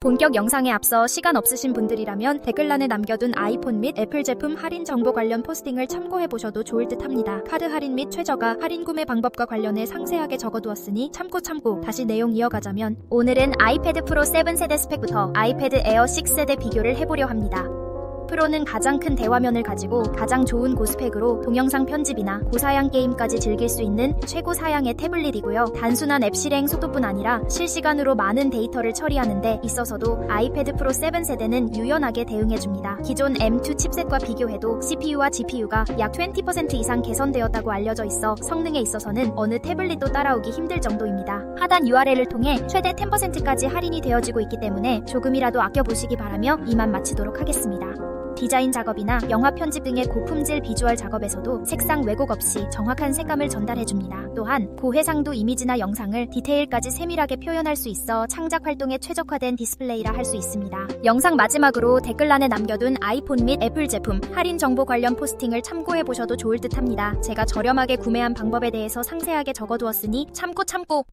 본격 영상에 앞서 시간 없으신 분들이라면 댓글란에 남겨둔 아이폰 및 애플 제품 할인 정보 관련 포스팅을 참고해보셔도 좋을 듯 합니다. 카드 할인 및 최저가, 할인 구매 방법과 관련해 상세하게 적어두었으니 참고 참고 다시 내용 이어가자면 오늘은 아이패드 프로 7 세대 스펙부터 아이패드 에어 6 세대 비교를 해보려 합니다. 프로는 가장 큰 대화면을 가지고 가장 좋은 고스펙으로 동영상 편집이나 고사양 게임까지 즐길 수 있는 최고 사양의 태블릿이고요. 단순한 앱 실행 속도뿐 아니라 실시간으로 많은 데이터를 처리하는 데 있어서도 아이패드 프로 7 세대는 유연하게 대응해줍니다. 기존 M2 칩셋과 비교해도 CPU와 GPU가 약 20% 이상 개선되었다고 알려져 있어 성능에 있어서는 어느 태블릿도 따라오기 힘들 정도입니다. 하단 URL을 통해 최대 10%까지 할인이 되어지고 있기 때문에 조금이라도 아껴보시기 바라며 이만 마치도록 하겠습니다. 디자인 작업이나 영화 편집 등의 고품질 비주얼 작업에서도 색상 왜곡 없이 정확한 색감을 전달해줍니다. 또한 고해상도 이미지나 영상을 디테일까지 세밀하게 표현할 수 있어 창작 활동에 최적화된 디스플레이라 할 수 있습니다. 영상 마지막으로 댓글란에 남겨둔 아이폰 및 애플 제품 할인 정보 관련 포스팅을 참고해 보셔도 좋을 듯 합니다. 제가 저렴하게 구매한 방법에 대해서 상세하게 적어두었으니 참고 참고